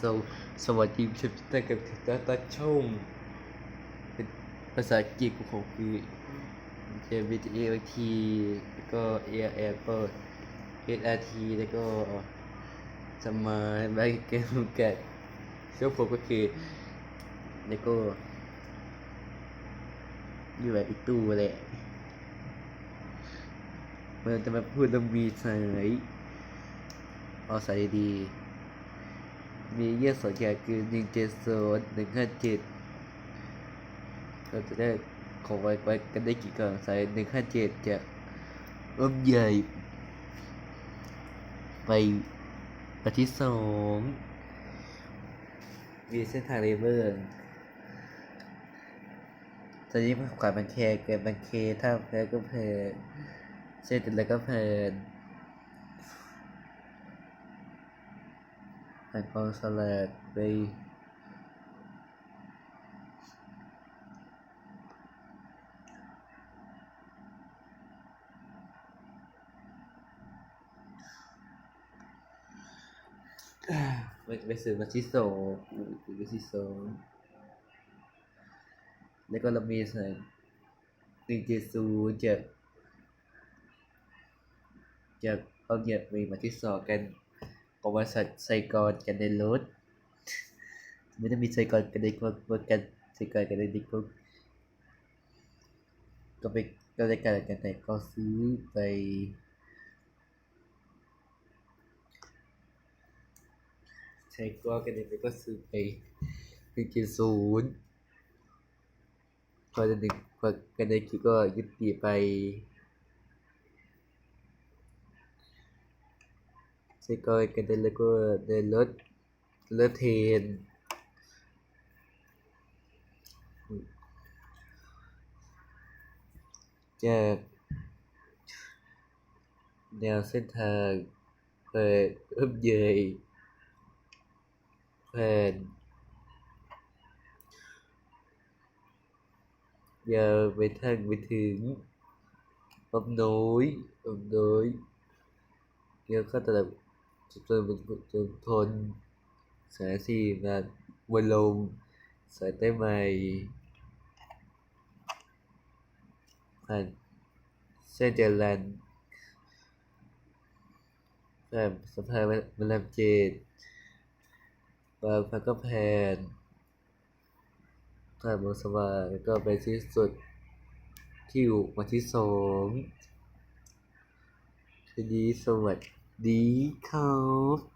สวสวัสดีชิปแต่กับตาตาชมเป็นภาษาอังกฤษของผมคือเจวิตเอทีแล้วก็เอแอร์ก็เอสอทีแล้วก็สมาร์ทไบเกมแกะช่วงผมก็คือแล้วก็อยู่แบบอีตู้แหละมันจะมาพูดเรื่องมีสาย เอาสายดีมีเยอะสองอย่างคือหนึ่งเจ็ดศูนย์หนึ่งห้าเจ็ดเราจะได้ของไว้ไว้กันได้กี่กล่องสายหนึ่งห้าเจ็ดจะร่มใหญ่ ไปประที่สองมีเส้นทางเลเวอร์ตอนนี้มันขวาบันแคเกิดบันเคถ้าแพ้ก็เพลินเส้นติดแล้วก็เพลิน หันกองสลัดไปไปไปสื่อมาที่สองไปที่สองแล้วก็เรามีใส่หนึ่งเจ็ดศูนย์จากจากเอาเหยียบไปมาที่สอกัน ประวัติศาสตร์ใส่กรกันในรถไม่ได้มีใส่กรกันในคุกว่ากันใส่กรกันในคุกก็ไปก็ได้การกันแต่ก็ซื้อไปใช้ก็กันเลยก็ซื้อไปหนึ่งจุดศูนย์พอจะหนึ่งพอกันในคิดก็ยุติไปใช้ก็กันได้แล้วก็ได้ลดลดเทรนจากแนวเส้นทางเปิดเอิบเยยแผนยาวไป ทั้งไปถึงอมน้อยอมน้อยเกี่ยวกับตลาดจุด จนจนทนสายสี่งานวันลมสายใต้ใหม่ผ่านเส้นเจริญผ่านสะพานมะลำเจดบางพักก็แพนผ่านบางสว่างแล้วก็ไปที่สุดที่อยู่มาที่สองทีนี้สวัสด ดีครับ